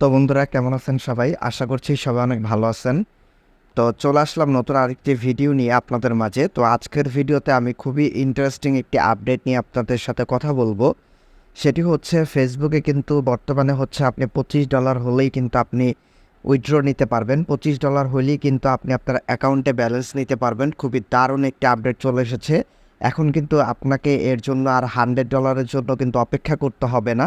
তো বন্ধুরা, কেমন আছেন সবাই? আশা করছি সবাই অনেক ভালো আছেন। তো চলে আসলাম নতুন আরেকটি ভিডিও নিয়ে আপনাদের মাঝে। তো আজকের ভিডিওতে আমি খুবই ইন্টারেস্টিং একটি আপডেট নিয়ে আপনাদের সাথে কথা বলব। সেটি হচ্ছে ফেসবুকে কিন্তু বর্তমানে হচ্ছে আপনি পঁচিশ ডলার হলেই কিন্তু আপনি উইথড্র নিতে পারবেন। পঁচিশ ডলার হলেই কিন্তু আপনি আপনার অ্যাকাউন্টে ব্যালেন্স নিতে পারবেন। খুবই দারুণ একটি আপডেট চলে এসেছে। এখন কিন্তু আপনাকে এর জন্য আর হান্ড্রেড ডলারের জন্য কিন্তু অপেক্ষা করতে হবে না।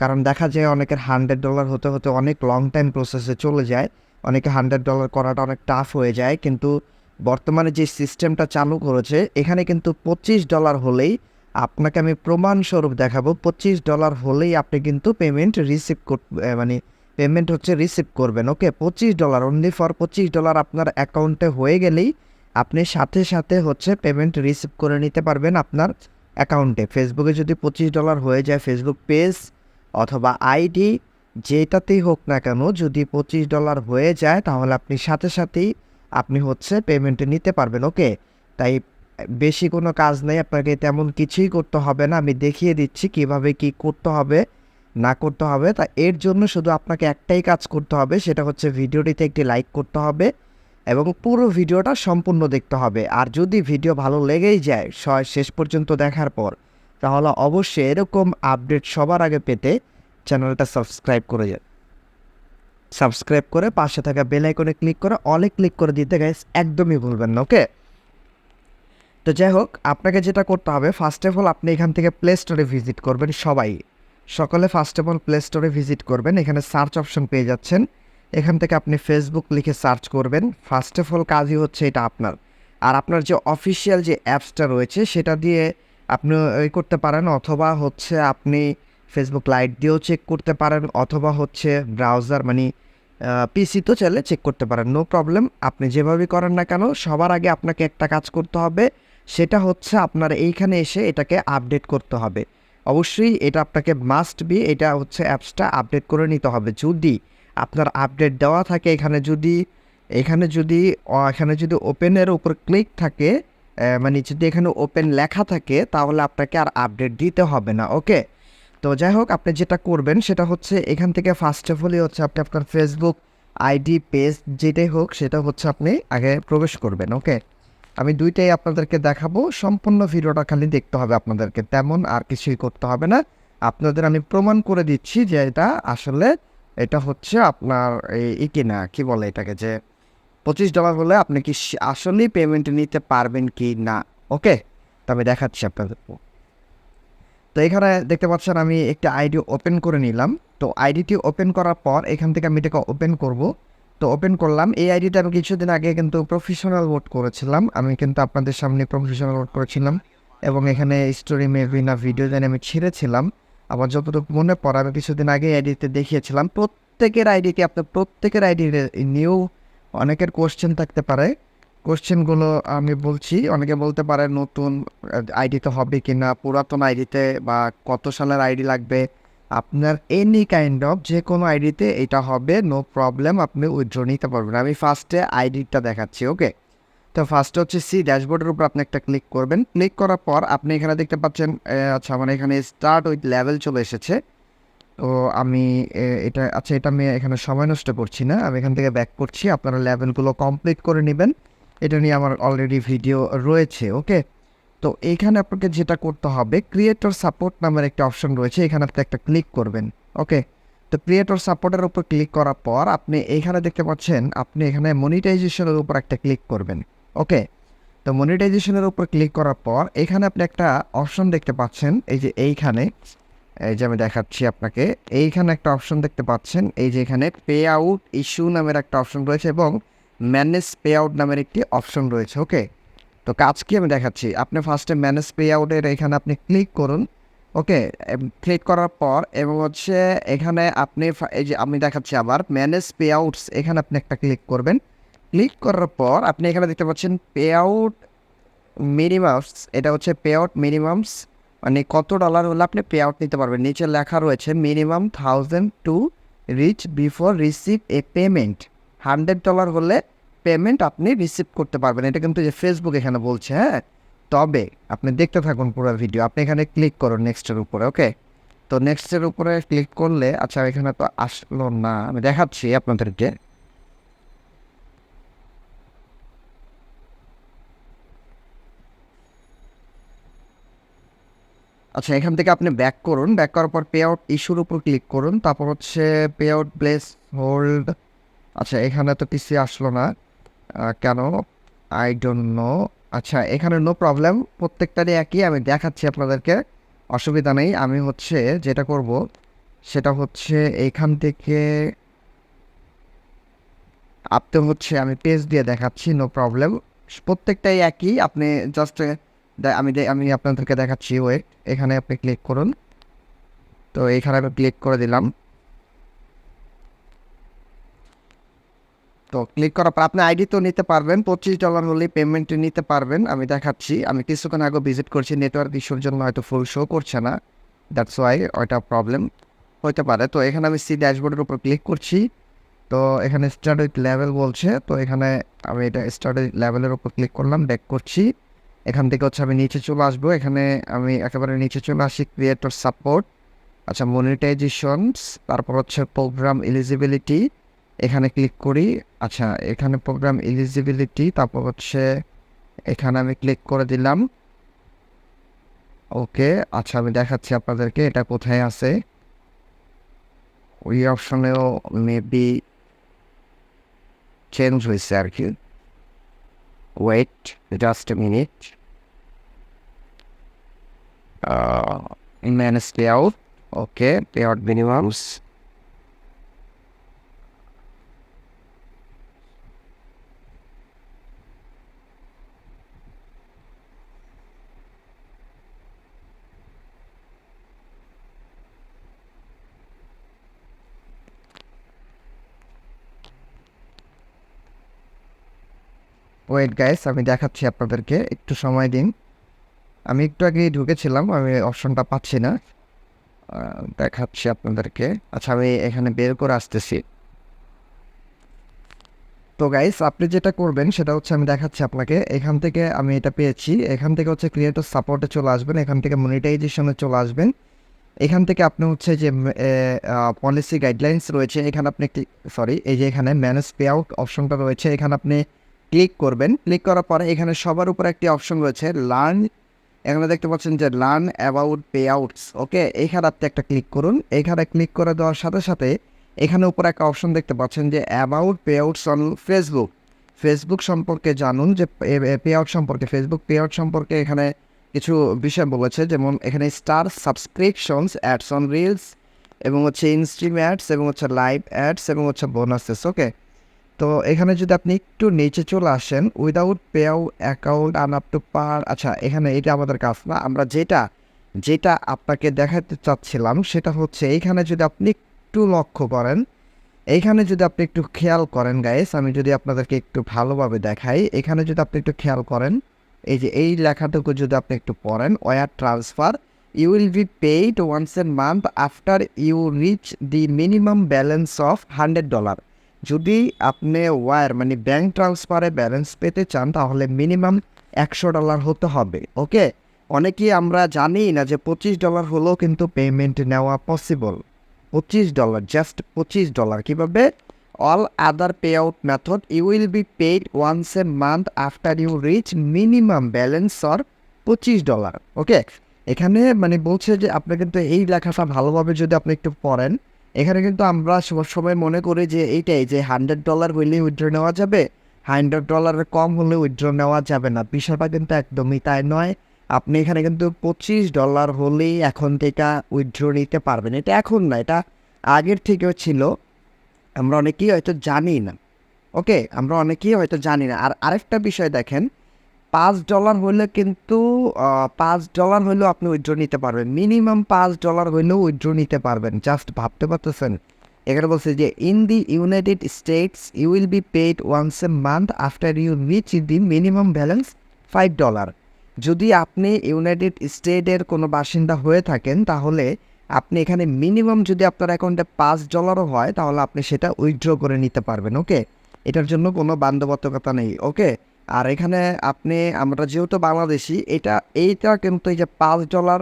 কারণ দেখা যায় অনেকের হান্ড্রেড ডলার হতে হতে অনেক লং টাইম প্রসেসে চলে যায়। অনেকে হান্ড্রেড ডলার করাটা অনেক টাফ হয়ে যায়। কিন্তু বর্তমানে যে সিস্টেমটা চালু করেছে, এখানে কিন্তু পঁচিশ ডলার হলেই আপনাকে আমি প্রমাণস্বরূপ দেখাবো, পঁচিশ ডলার হলেই আপনি কিন্তু পেমেন্ট রিসিভ কর মানে পেমেন্ট হচ্ছে রিসিভ করবেন ওকে পঁচিশ ডলার অনলি ফর পঁচিশ ডলার আপনার অ্যাকাউন্টে হয়ে গেলেই আপনি সাথে সাথে হচ্ছে পেমেন্ট রিসিভ করে নিতে পারবেন আপনার অ্যাকাউন্টে ফেসবুকে যদি পঁচিশ ডলার হয়ে যায় ফেসবুক পেজ অথবা আইডি যেটাতেই হোক না কেন, যদি পঁচিশ ডলার হয়ে যায়, তাহলে আপনি সাথে সাথেই আপনি হচ্ছে পেমেন্টে নিতে পারবেন ওকে তাই বেশি কোনো কাজ নেই, আপনাকে তেমন কিছুই করতে হবে না। আমি দেখিয়ে দিচ্ছি কীভাবে কি করতে হবে, না করতে হবে। তা এর জন্য শুধু আপনাকে একটাই কাজ করতে হবে, সেটা হচ্ছে ভিডিওটিতে একটি লাইক করতে হবে এবং পুরো ভিডিওটা সম্পূর্ণ দেখতে হবে। আর যদি ভিডিও ভালো লেগেই যায় শেষ পর্যন্ত দেখার পর তাহলে অবশ্যই এরকম আপডেট সবার আগে পেতে চ্যানেলটা সাবস্ক্রাইব করে যান। সাবস্ক্রাইব করে পাশে থাকা বেল আইকনে ক্লিক করে অলে ক্লিক করে দিতে গাইস একদমই ভুলবেন না ওকে তো যাই হোক, আপনাকে যেটা করতে হবে ফার্স্ট অফ অল আপনি এখান থেকে প্লে স্টোরে ভিজিট করবেন সবাই। সকলে ফার্স্ট অফ অল প্লে স্টোরে ভিজিট করবেন, এখানে সার্চ অপশন পেয়ে যাচ্ছেন। এখান থেকে আপনি ফেসবুক লিখে সার্চ করবেন ফার্স্ট অফ অল কাজই হচ্ছে এটা আপনার। আর আপনার যে অফিসিয়াল যে অ্যাপসটা রয়েছে, সেটা দিয়ে আপনি করতে পারেন অথবা হচ্ছে আপনি ফেসবুক লাইট দিয়েও চেক করতে পারেন অথবা হচ্ছে ব্রাউজার মানে পিসি তো চাইলে চেক করতে পারেন। নো প্রবলেম আপনি যেভাবেই করেন না কেন, সবার আগে আপনাকে একটা কাজ করতে হবে, সেটা হচ্ছে আপনার এইখানে এসে এটাকে আপডেট করতে হবে। অবশ্যই এটা আপনাকে মাস্ট বি এটা হচ্ছে অ্যাপসটা আপডেট করে নিতে হবে। যদি আপনার আপডেট দেওয়া থাকে এখানে যদি এখানে যদি এখানে যদি ওপেনের উপর ক্লিক থাকে মানে যদি এখানে ওপেন লেখা থাকে, তাহলে আপনাকে আর আপডেট দিতে হবে না ওকে তো যাই হোক, আপনি যেটা করবেন, সেটা হচ্ছে এখান থেকে ফার্স্ট অফ অলই হচ্ছে আপনি আপনার ফেসবুক আইডি পেজ যেটাই হোক, সেটা হচ্ছে আপনি আগে প্রবেশ করবেন ওকে আমি দুইটাই আপনাদেরকে দেখাবো, সম্পূর্ণ ভিডিওটা খালি দেখতে হবে আপনাদেরকে, তেমন আর কিছুই করতে হবে না। আপনাদের আমি প্রমাণ করে দিচ্ছি যে এটা আসলে, এটা হচ্ছে আপনার এই- এই কি না কি বলে এটাকে যে পঁচিশ ডলার হলে আপনি কি আসলেই পেমেন্ট নিতে পারবেন কি না? ওকে তো আমি দেখাচ্ছি আপনাদের তো এখানে দেখতে পাচ্ছেন আমি একটা আইডি ওপেন করে নিলাম। তো আইডিটি ওপেন করার পর এখান থেকে আমি এটাকে ওপেন করব। তো ওপেন করলাম। এই আইডিটা আমি কিছুদিন আগে কিন্তু প্রফেশনাল ওয়ার্ড করেছিলাম। আমি কিন্তু আপনাদের সামনে প্রফেশনাল ওয়ার্ড করেছিলাম এবং এখানে স্টোরি মেভিনা ভিডিও যেন আমি ছেড়েছিলাম। আমার যতটুকু মনে পড়ে, আমি কিছুদিন আগে আইডিতে দেখিয়েছিলাম। প্রত্যেকের আইডিতে আপনার প্রত্যেকের আইডি নিউ অনেকের কোশ্চেন থাকতে পারে। কোশ্চেনগুলো আমি বলছি, অনেকে বলতে পারে নতুন আইডিতে হবে কি না পুরাতন আইডিতে বা কত সালের আইডি লাগবে। আপনার এনি কাইন্ড অফ যে কোনো আইডিতে এটা হবে নো প্রবলেম আপনি উইথড্র নিতে পারবেন। আমি ফার্স্টে আইডিটা দেখাচ্ছি ওকে তো ফার্স্টে হচ্ছে সি ড্যাশবোর্ডের উপর আপনি একটা ক্লিক করবেন। ক্লিক করার পর আপনি এখানে দেখতে পাচ্ছেন আচ্ছা আমার এখানে স্টার্ট উইথ লেভেল চলে এসেছে। তো আমি এটা আচ্ছা এটা আমি এখানে সময় নষ্ট করছি না। আমি এখান থেকে ব্যাক করছি। আপনারা লেভেলগুলো কমপ্লিট করে নেবেন। এটা নিয়ে আমার অলরেডি ভিডিও রয়েছে ওকে তো এইখানে আপনাকে যেটা করতে হবে ক্রিয়েটর সাপোর্ট নামের একটা অপশন রয়েছে। এখানে আপনি একটা ক্লিক করবেন ওকে তো ক্রিয়েটর সাপোর্টের উপর ক্লিক করার পর আপনি এইখানে দেখতে পাচ্ছেন, আপনি এখানে মনিটাইজেশনের উপর একটা ক্লিক করবেন ওকে তো মনিটাইজেশনের উপর ক্লিক করার পর এখানে আপনি একটা অপশন দেখতে পাচ্ছেন, এই যে এইখানে। এই যে আমি দেখাচ্ছি আপনাকে। এইখানে একটা অপশন দেখতে পাচ্ছেন। এই যে এখানে পে আউট ইস্যু নামের একটা অপশন রয়েছে এবং ম্যানেজ পে আউট নামের একটি অপশন রয়েছে ওকে তো কাজ কি আমি দেখাচ্ছি? আপনি ফার্স্টে ম্যানেজ পে আউটের এখানে আপনি ক্লিক করুন ওকে ক্লিক করার পর এবং হচ্ছে এখানে আপনি এই যে আমি দেখাচ্ছি আবার ম্যানেজ পে আউটস এখানে আপনি একটা ক্লিক করবেন। ক্লিক করার পর আপনি এখানে দেখতে পাচ্ছেন পে আউট মিনিমামস এটা হচ্ছে পে আউট মিনিমামস মানে কত ডলার হলে আপনি পে আউট নিতে পারবেন? নিচে লেখা রয়েছে minimum thousand to reach before receive a payment hundred dollar হলে পেমেন্ট আপনি রিসিভ করতে পারবেন। এটা কিন্তু যে ফেসবুক এখানে বলছে হ্যাঁ? তবে আপনি দেখতে থাকুন পুরো ভিডিও আপনি এখানে ক্লিক করুন নেক্সটের উপরে ওকে তো নেক্সটের উপরে ক্লিক করলে আচ্ছা এখানে তো আসলো না। আমি দেখাচ্ছি আপনাদেরকে। আচ্ছা এখান থেকে আপনি ব্যাক করুন। ব্যাক করার পর পে আউট ইস্যুর উপর ক্লিক করুন। তারপর হচ্ছে পে আউট প্লেস হোল্ড আচ্ছা এখানে তো কিছু আসলো না। কেন? আই ডোন্ট নো আচ্ছা এখানে নো প্রবলেম প্রত্যেকটারই একই। আমি দেখাচ্ছি আপনাদেরকে। অসুবিধা নেই। আমি হচ্ছে যেটা করব, সেটা হচ্ছে এখান থেকে আপনি হচ্ছে আমি পেজ দিয়ে দেখাচ্ছি নো প্রবলেম প্রত্যেকটাই একই। আপনি জাস্ট আমি আমি আপনাদেরকে দেখাচ্ছি ওয়েট এখানে আপনি ক্লিক করুন। তো এখানে আমি ক্লিক করে দিলাম। তো ক্লিক করার পর আপনি আইডি তো নিতে পারবেন, পঁচিশ ডলার হলে পেমেন্ট নিতে পারবেন, আমি দেখাচ্ছি। আমি কিছুক্ষণ আগে ভিজিট করছি নেটওয়ার্ক ইস্যুর জন্য হয়তো ফুল শো করছে না। দ্যাটস ওয়াই ওইটা প্রবলেম হতে পারে। তো এখানে আমি সি ড্যাশবোর্ডের উপর ক্লিক করছি। তো এখানে স্টার্ট উইথ লেভেল বলছে, তো এখানে আমি এটা স্টার্ট উইথ লেভেলের উপর ক্লিক করলাম ব্যাক করছি। এখান থেকে হচ্ছে আমি নিচে চলে আসব। এখানে আমি একেবারে নিচে চলে আসি ক্রিয়েটর সাপোর্ট আচ্ছা মনিটাইজেশনস তারপর হচ্ছে প্রোগ্রাম এলিজিবিলিটি এখানে ক্লিক করি আচ্ছা এখানে প্রোগ্রাম এলিজিবিলিটি তারপর হচ্ছে এখানে আমি ক্লিক করে দিলাম। ওকে আচ্ছা আমি দেখাচ্ছি আপনাদেরকে এটা কোথায় আছে। ওই অপশনেও মেবি চেঞ্জ হয়েছে আর কি। wait just a minute. Uh, manage layout, okay, payout minimums. Wait guys আমি দেখাচ্ছি আপনাদেরকে। একটু সময় দিন। আমি একটু আগে ঢুকেছিলাম, আমি অপশনটা পাচ্ছি না। দেখাচ্ছি আপনাদেরকে। আচ্ছা আমি এখানে বের করে আসতেছি। তো গাইস আপনি যেটা করবেন, সেটা হচ্ছে আমি দেখাচ্ছি আপনাকে। এখান থেকে আমি এটা পেয়েছি। এখান থেকে হচ্ছে ক্রিয়েটর সাপোর্টে চলে আসবেন। এখান থেকে মনিটাইজেশনে চলে আসবেন। এখান থেকে আপনি হচ্ছে যে পলিসি গাইডলাইন্স রয়েছে। এখানে আপনি সরি এই যে এখানে ম্যানেজ পে আউট অপশনটা রয়েছে। এখানে আপনি ক্লিক করবেন। ক্লিক করার পরে এখানে সবার উপরে একটি অপশন রয়েছে, লার্ন। এখানে দেখতে পাচ্ছেন যে learn about payouts okay? এইখানে আপনি একটা ক্লিক করুন। এখানে ক্লিক করে দেওয়ার সাথে সাথে এখানে উপরে একটা অপশন দেখতে পাচ্ছেন যে about payouts on Facebook. Facebook সম্পর্কে জানুন যে পে আউট সম্পর্কে, ফেসবুক পে আউট সম্পর্কে এখানে কিছু বিষয় বলেছে, যেমন এখানে star subscriptions, ads on reels, এবং হচ্ছে ইনস্ট্রিম অ্যাডস, এবং হচ্ছে লাইভ অ্যাডস, এবং হচ্ছে বোনাসেস, ওকে? তো এখানে যদি আপনি একটু নিচে চলে আসেন without pay account an up to par আচ্ছা এখানে এটা আমাদের কাজ না। আমরা যেটা যেটা আপনাকে দেখাতে চাচ্ছিলাম সেটা হচ্ছে এইখানে যদি আপনি একটু লক্ষ্য করেন এইখানে যদি আপনি একটু খেয়াল করেন গাইস আমি যদি আপনাদেরকে একটু ভালোভাবে দেখাই, এখানে যদি আপনি একটু খেয়াল করেন, এই যে এই লেখাটুকু যদি আপনি একটু পড়েন wire transfer you will be paid once a month after you reach the minimum balance of hundred dollar যদি আপনি ওয়ার মানে ব্যাংক ট্রান্সফারে ব্যালেন্স পেতে চান, তাহলে মিনিমাম একশো ডলার হতে হবে ওকে অনেকেই আমরা জানি না যে পঁচিশ ডলার হলেও কিন্তু পেমেন্ট নেওয়া পসিবল পঁচিশ ডলার জাস্ট পঁচিশ ডলার কীভাবে? All other payout method you will be paid once a month after you reach minimum balance or পঁচিশ ডলার ওকে এখানে মানে বলছে যে আপনি কিন্তু এই লেখাটা ভালোভাবে যদি আপনি একটু পড়েন এখানে কিন্তু আমরা সবসময় মনে করি যে এইটাই যে হান্ড্রেড ডলার হইলে উইথড্র নেওয়া যাবে হান্ড্রেড ডলারের কম হলে উইথড্র নেওয়া যাবে না। বিষয়টা কিন্তু একদমই তাই নয়। আপনি এখানে কিন্তু পঁচিশ ডলার হলেই এখন থেকে উইথড্র নিতে পারবেন। এটা এখন না, এটা আগের থেকেও ছিল। আমরা অনেকেই হয়তো জানি না। ওকে আমরা অনেকেই হয়তো জানি না। আর আরেকটা বিষয় দেখেন পাঁচ ডলার হলে কিন্তু পাঁচ ডলার হলেও আপনি উইথড্র নিতে পারবেন। মিনিমাম পাঁচ ডলার হলেও উইথড্র নিতে পারবেন। জাস্ট ভাবতে পারতেছেন? এখানে বলছে যে in the United States you will be paid once a month after you reach the minimum balance five dollar যদি আপনি ইউনাইটেড স্টেটের কোনো বাসিন্দা হয়ে থাকেন, তাহলে আপনি এখানে মিনিমাম যদি আপনার অ্যাকাউন্টে পাঁচ ডলারও হয়, তাহলে আপনি সেটা উইথড্র করে নিতে পারবেন ওকে এটার জন্য কোনো বাধ্যবাধকতা নেই ওকে আর এখানে আপনি, আমরা যেহেতু বাংলাদেশি, এটা, এইটা কিন্তু এই যে পাঁচ ডলার,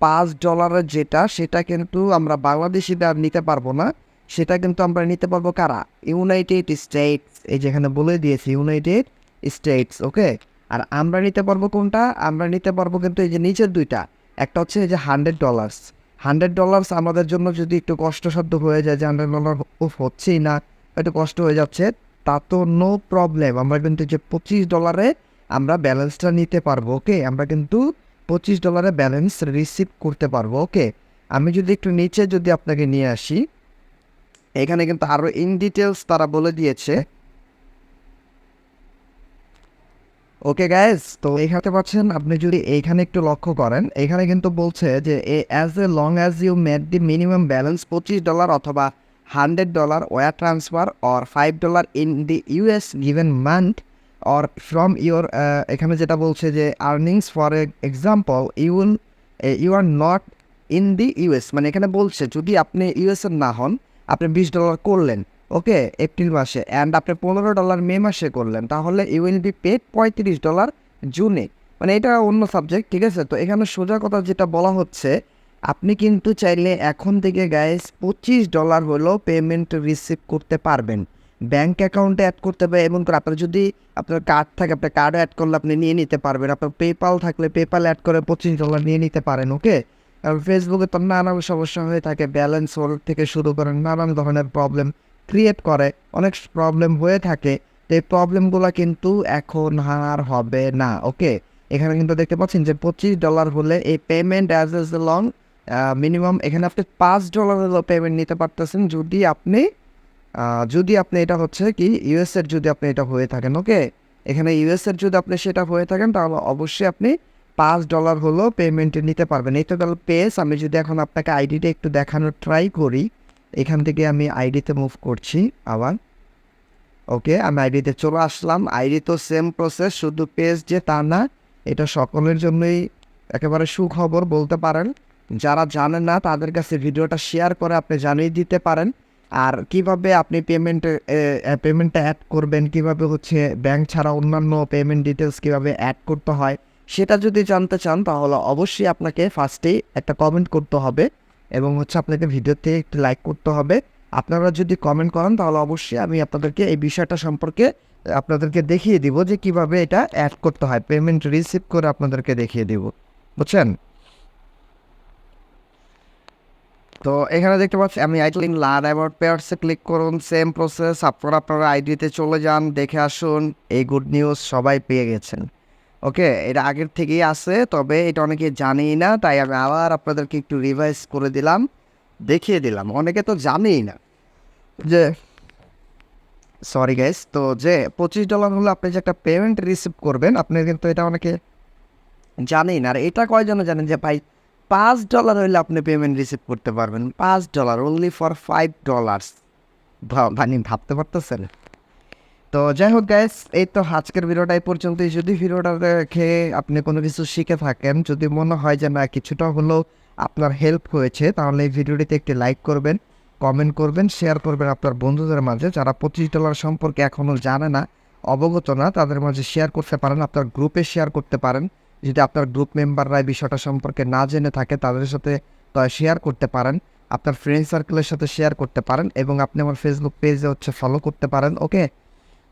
পাঁচ ডলারের যেটা, সেটা কিন্তু আমরা বাংলাদেশিতে আর নিতে পারব না। সেটা কিন্তু আমরা নিতে পারব কারা? ইউনাইটেড স্টেটস এই যেখানে বলে দিয়েছি ইউনাইটেড স্টেটস ওকে? আর আমরা নিতে পারব কোনটা? আমরা নিতে পারব কিন্তু এই যে নিচের দুইটা। একটা হচ্ছে এই যে হান্ড্রেড ডলার্স হান্ড্রেড ডলার্স আমাদের জন্য যদি একটু কষ্টসাধ্য হয়ে যায় যে হান্ড্রেড ডলার হচ্ছেই না, একটু কষ্ট হয়ে যাচ্ছে তা তো নো প্রবলেম আমরা কিন্তু যে পঁচিশ ডলারে আমরা ব্যালেন্সটা নিতে পারব ওকে আমরা কিন্তু পঁচিশ ডলারে ব্যালেন্স রিসিভ করতে পারব ওকে আমি যদি একটু নিচে যদি আপনাকে নিয়ে আসি, এখানে কিন্তু আরও ইন ডিটেলস তারা বলে দিয়েছে। ওকে গাইজ তো এখানে পাচ্ছেন, আপনি যদি এইখানে একটু লক্ষ্য করেন, এখানে কিন্তু বলছে যে, a as a long as you made the minimum balance পঁচিশ ডলার অথবা hundred dollar wire transfer or five dollar in the US given month or from your এখানে যেটা বলছে যে earnings for example, you will you are not in the US. মানে এখানে বলছে, যদি আপনি ইউএসএর না হন, আপনি বিশ ডলার করলেন, ওকে, এপ্রিল মাসে অ্যান্ড আপনি পনেরো ডলার মে মাসে করলেন, তাহলে ইউ উইল বি পেড পঁয়ত্রিশ ডলার জুনে। মানে এটা অন্য সাবজেক্ট ঠিক আছে? তো এখানে সোজা কথা যেটা বলা হচ্ছে আপনি কিন্তু চাইলে এখন থেকে গাইস পঁচিশ ডলার হলেও পেমেন্ট রিসিভ করতে পারবেন। ব্যাংক অ্যাকাউন্টে অ্যাড করতে হবে এবং আপনার যদি আপনার কার্ড থাকে, আপনার কার্ডও অ্যাড করলে আপনি নিয়ে নিতে পারবেন। আপনার পেপাল থাকলে পেপাল অ্যাড করে পঁচিশ ডলার নিয়ে নিতে পারেন ওকে কারণ ফেসবুকে তো নানান সমস্যা হয়ে থাকে ব্যালেন্স হোল্ড থেকে শুরু করে নানান ধরনের প্রবলেম ক্রিয়েট করে, অনেক প্রবলেম হয়ে থাকে। তো এই প্রবলেমগুলো কিন্তু এখন আর হবে না ওকে এখানে কিন্তু দেখতে পাচ্ছেন যে পঁচিশ ডলার হলে এই payment as as long minimum এখানে আপনি পাঁচ ডলার হলেও পেমেন্ট নিতে পারতেছেন যদি আপনি যদি আপনি এটা হচ্ছে কি ইউএসএর যদি আপনি এটা হয়ে থাকেন ওকে এখানে ইউএসএর যদি আপনি সেটা হয়ে থাকেন, তাহলে অবশ্যই আপনি পাঁচ ডলার হলেও পেমেন্টে নিতে পারবেন। এই তো গেল পেস আমি যদি এখন আপনাকে আইডিটা একটু দেখানোর ট্রাই করি, এখান থেকে আমি আইডিতে মুভ করছি আবার ওকে আমি আইডিতে চলে আসলাম। আইডি তো সেম প্রসেস শুধু পেজ যে তা না, এটা সকলের জন্যই একেবারে সুখবর বলতে পারেন। যারা জানেন না, তাদের কাছে ভিডিওটা শেয়ার করে আপনি জানিয়ে দিতে পারেন। আর কীভাবে আপনি পেমেন্টে পেমেন্টটা অ্যাড করবেন, কীভাবে হচ্ছে ব্যাংক ছাড়া অন্যান্য পেমেন্ট ডিটেলস কীভাবে অ্যাড করতে হয়, সেটা যদি জানতে চান, তাহলে অবশ্যই আপনাকে ফার্স্টেই একটা কমেন্ট করতে হবে এবং হচ্ছে আপনাকে ভিডিওতে একটু লাইক করতে হবে। আপনারা যদি কমেন্ট করেন, তাহলে অবশ্যই আমি আপনাদেরকে এই বিষয়টা সম্পর্কে আপনাদেরকে দেখিয়ে দিব যে কীভাবে এটা অ্যাড করতে হয়। পেমেন্ট রিসিভ করে আপনাদেরকে দেখিয়ে দিব। বুঝছেন? তো এখানে দেখতে পাচ্ছি, আমি আইটি লিঙ্ক লার্ন অ্যাবাউট পেয়ার্সে ক্লিক করুন সেম প্রসেস আপনারা আপনারা আইডিতে চলে যান, দেখে আসুন, এই গুড নিউজ সবাই পেয়ে গেছেন। ওকে, এটা আগের থেকেই আছে, তবে এটা অনেকে জানেই না, তাই আমি আবার আপনাদেরকে একটু রিভাইজ করে দিলাম, দেখিয়ে দিলাম, অনেকে তো জানেই না। যে সরি গাইস তো যে, পঁচিশ ডলার হলে আপনি যে একটা পেমেন্ট রিসিভ করবেন, আপনি কিন্তু এটা অনেকে জানেই না, আর এটা কয়জনে জানেন যে ভাই পাঁচ ডলার হইলে আপনি পেমেন্ট রিসিভ করতে পারবেন। পাঁচ dollar only for five dollars মানে ভাবতে পারতেছেন? তো যাই হোক গ্যাস এই তো আজকের ভিডিওটা এই পর্যন্তই। যদি ভিডিওটা দেখে আপনি কোনো কিছু শিখে থাকেন, যদি মনে হয় যে না, কিছুটা হলেও আপনার হেল্প হয়েছে, তাহলে এই ভিডিওটিতে একটি লাইক করবেন কমেন্ট করবেন শেয়ার করবেন আপনার বন্ধুদের মাঝে। যারা পঁচিশ ডলার সম্পর্কে এখনও জানে না, অবগত না, তাদের মাঝে শেয়ার করতে পারেন, আপনার গ্রুপে শেয়ার করতে পারেন। যদি আপনার গ্রুপ মেম্বাররা বিষয়টা সম্পর্কে না জেনে থাকে, তাদের সাথে শেয়ার করতে পারেন। আপনার ফ্রেন্ড সার্কেলের সাথে শেয়ার করতে পারেন এবং আপনি আমার ফেসবুক পেজে হচ্ছে ফলো করতে পারেন ওকে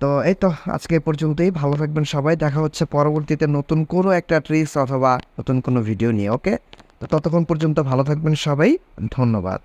তো এই তো আজকে পর্যন্তই। ভালো থাকবেন সবাই। দেখা হচ্ছে পরবর্তীতে নতুন কোনো একটা ট্রিক্স অথবা নতুন কোনো ভিডিও নিয়ে ওকে তো ততক্ষণ পর্যন্ত ভালো থাকবেন সবাই। ধন্যবাদ।